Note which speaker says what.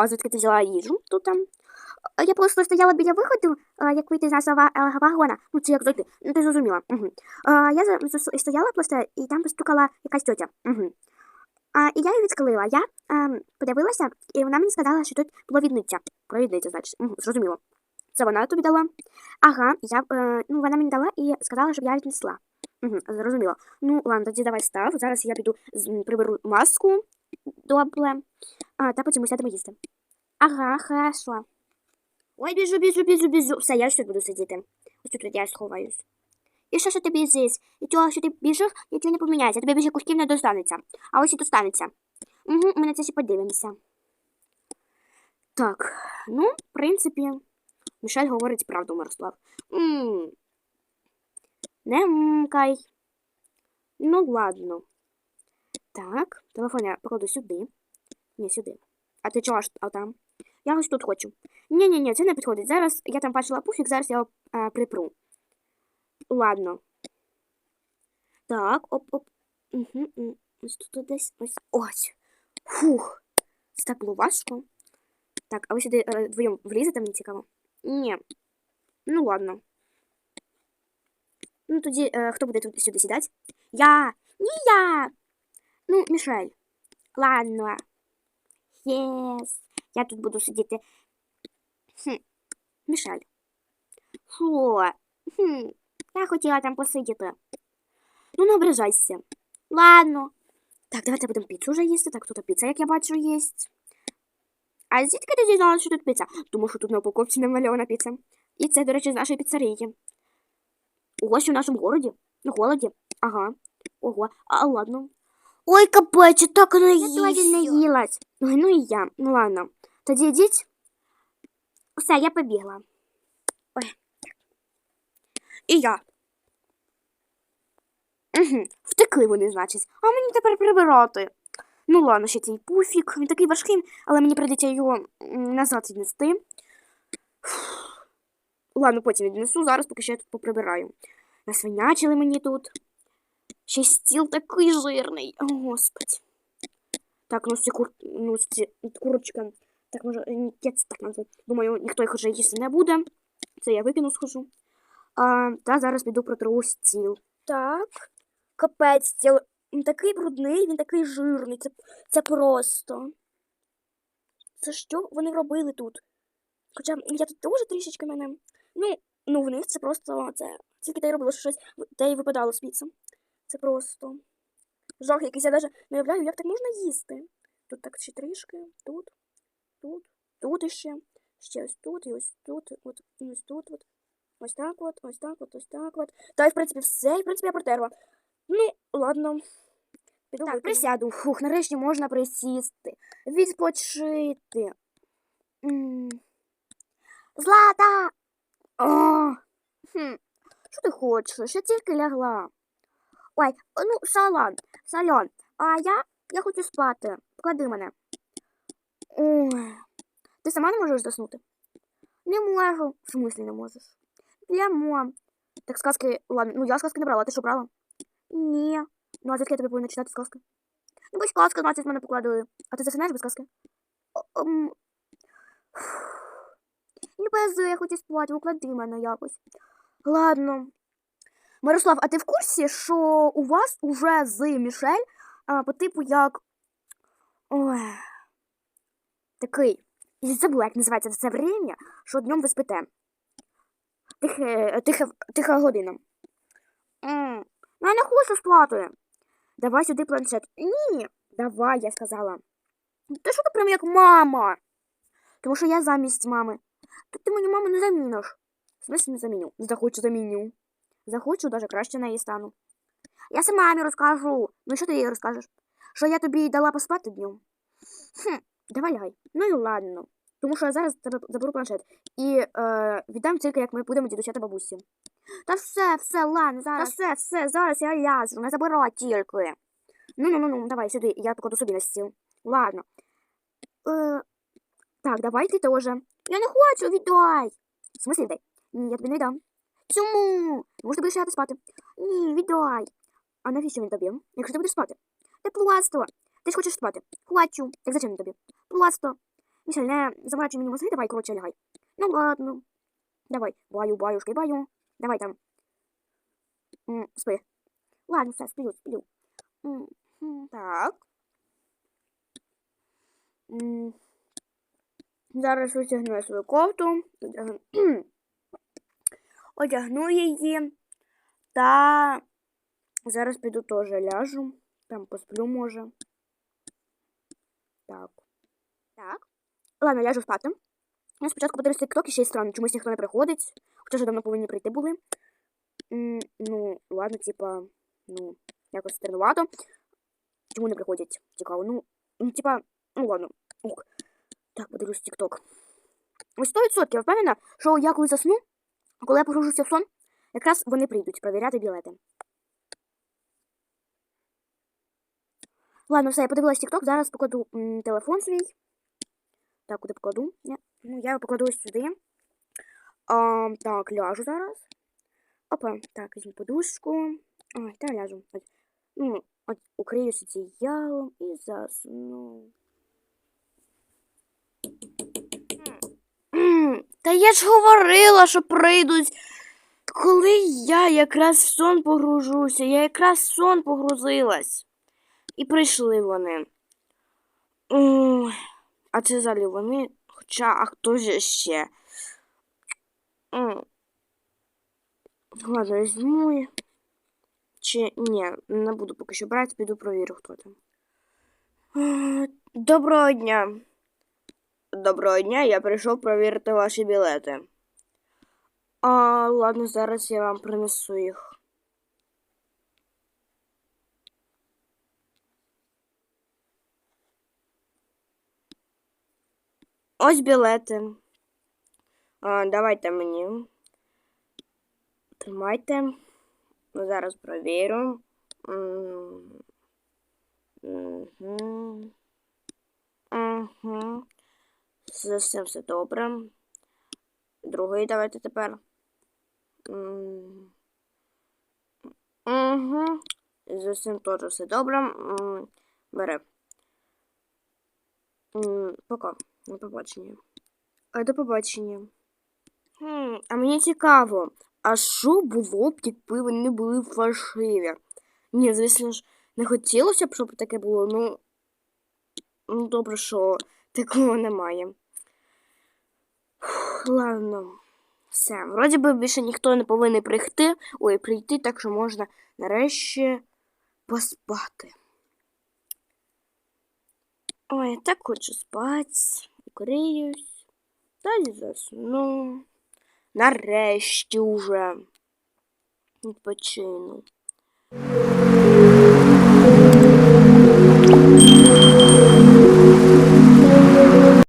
Speaker 1: А звідки ти взяла їжу тут там? Е, Я просто стояла біля виходу, е, як вийти з нашого е, вагона. Ну, це як зайти. Ну, ти зрозуміла. Угу. Я стояла просто, і там постукала якась тьотя. Угу. А, і я її відкрила. Я ем, подивилася, і вона мені сказала, що тут провідниця. Провідниця, значить. Угу, зрозуміло. Це вона тобі дала? Ага, я, е, ну, вона мені дала і сказала, щоб я віднесла. Угу, зрозуміло. Ну, ладно, тоді давай став. Зараз я піду приберу маску. Добре. А, та потім ми сядемо їсти. Ага, хорошо. Ой, біжу, біжу, біжу, біжу. Все, я ж тут буду сидіти. Ось тут я сховаюсь. І що, що ти біжиш? І того, що ти біжиш, нічого не поміняється. Тобі більше кусків не достанеться. А ось і достанеться. Угу, ми на це ще подивимося. Так, ну, в принципі, Мішель говорить правду, Мирослав. М, Не мкай. Ну, ладно. Так, телефон я покладу сюди. Ні, сюди. А ти чого ж а там? Я ось тут хочу. Ні, ні, ні, це не підходить. Зараз я там бачила пуфік, зараз я його е, припру. Ладно. Так, оп-оп. Угу, м. ось тут десь ось. Ось. Фух. Це так було важко. Так, а ви сюди е, вдвоєм влізете, мені цікаво? Ні. Ну ладно. Ну тоді е, хто буде тут сюди сідати? Я! Ні я! Ну, Мішель. Ладно. Єс. Я тут буду сидіти. Хм. Мішель. Що? Хм. Я хотіла там посидіти. Ну, не ображайся. Ладно. Так, давайте будемо піцу вже їсти. Так, тут піца, як я бачу, є. А звідки ти дізналася, що тут піца? Тому що тут на упаковці намальована піца. І це, до речі, з нашої піцерії. Ось у нашому городі. На голоді. Ага. Ого. А, ладно. Ой, капець, так не
Speaker 2: Я теж не
Speaker 1: їлась. Ой, ну і я. Ну ладно. Тоді йдіть. Все, я побігла. Ой. І я. Угу. Втекли вони, значить. А мені тепер прибирати. Ну ладно, ще цей пуфік. Він такий важкий, але мені прийдеться його назад віднести. Фух. Ладно, потім віднесу, зараз поки що я тут поприбираю. Насвинячили мені тут. Ще стіл такий жирний. О, господи. Так, ну ці кур... ну, ці курочка. Так, може, я це так назву. Думаю, ніхто їх вже їсти не буде. Це я викину схожу. А, та зараз піду протру стіл. Так. Капець, стіл. Він такий брудний, він такий жирний. Це, це просто. Це що вони робили тут? Хоча я тут теж трішечки мене. Ну, ну в них це просто це. Тільки те й робило, що щось те й випадало з піци. Це просто. Жах якийсь, я навіть не уявляю, як так можна їсти. Тут так ще трішки, тут, тут, тут іще, ще ось тут, і ось тут, от, і ось тут, от. Ось так от, ось так от, ось так от. Та й, в принципі, все, і, в принципі, я протерла. Ну, ладно. Піду так, присяду. Фух, нарешті можна присісти. Відпочити. М. Злата! О! Хм. Що ти хочеш? Я тільки лягла. Ой, ну, салон, салон. А я, я хочу спати. Поклади мене. Ой. Ти сама не можеш заснути? Не можу. В смислі не можеш? Прямо. Так сказки, ладно, ну я сказки не брала, а ти що брала? Ні. Ну, а звідки я тобі повинна читати сказки? Ну, бо сказка, значить, мене покладили. А ти засинаєш без сказки? Ем. Не безу, я хочу спати, уклади мене якось. Ладно. Мирослав, а ти в курсі, що у вас уже з Мішель а, по типу як. Ой. Такий. Я забула, як називається це время, що днем ви спите. Тихе, тихе, тиха година. М, Ну, я не хочу спати. Давай сюди планшет. Ні. Давай, я сказала. Ти що ти прям як мама? Тому що я замість мами. То ти мені маму не заміниш. В смысле не заміню? Захочу заміню. Захочу, даже краще неї стану. Я сама мамі розкажу. Ну що ти їй розкажеш? Що я тобі дала поспати днем? Хм, давай лягай. Ну і ладно. Тому що я зараз тебе заберу планшет і е, віддам тільки, як ми будемо дідуся та бабусі. Та все, все, ладно, зараз. Та все, все, зараз я ляжу, не забирай тільки. Ну, ну, ну, ну, давай сюди, я покладу собі на стіл. Ладно. Е, так, давай ти теж. Я не хочу, віддай. В смысле віддай? Ні, я тобі не дам. Чому? Може, ти будеш лягати спати? Ні, віддай. А навіщо він тобі? Якщо ти будеш спати? Та просто. Ти ж хочеш спати? Хочу. Так зачем він тобі? Просто. Мішель, не заморачуй мені мозги, давай, коротше, лягай. Ну ладно. Давай, баю, баюшки, баю. Давай там. Спи. Ладно, все, сплю, сплю. Так. Зараз одягну я свою кофту. одягну її. Та зараз піду теж ляжу. Там посплю, може. Так. Так. Ладно, ляжу спати. Я спочатку подивлюся TikTok і ще й странно, чомусь ніхто не приходить. Хоча вже давно повинні прийти були. Ну, ладно, типа, ну, якось странувато. Чому не приходять? Цікаво. Ну, ну, типа, ну ладно. Ок. Так, подивлюсь TikTok. Ось 100% я впевнена, що я коли засну, коли я погружуся в сон, якраз вони прийдуть перевіряти білети. Ладно, все, я подивилась TikTok, зараз покладу телефон свій. Так, куди покладу? Ні. Ну, я покладу ось сюди. А, так, ляжу зараз. Опа, так, візьму подушку. Ой, та ляжу. От, ну, от, укриюся одіялом і засну. Та я ж говорила, що прийдуть. Коли я якраз в сон погружуся, я якраз в сон погрузилась. І прийшли вони. Ой, а це взагалі вони. Хоча, а хто ж ще? Ладно, візьму. Чи ні, не буду поки що брати, піду провірю, хто там. Е, Доброго дня. Доброго дня, я прийшов провірити ваші білети. А, ладно, зараз я вам принесу їх. Ось білети. А, давайте мені. Тримайте. Ну, Зараз провірю. М, мгм. З цим все добре. Другий давайте тепер. Угу. З теж все добре. Бере. Пока. До побачення. А до побачення. А мені цікаво, а що було б, якби вони були фальшиві? Ні, звісно ж, не хотілося б, щоб таке було, ну. Ну, добре, що такого немає. Ладно. Все. Вроді би більше ніхто не повинен прийти. Ой, прийти, так що можна нарешті поспати. Ой, я так хочу спати. Укриюсь. Й засну. Нарешті уже відпочину.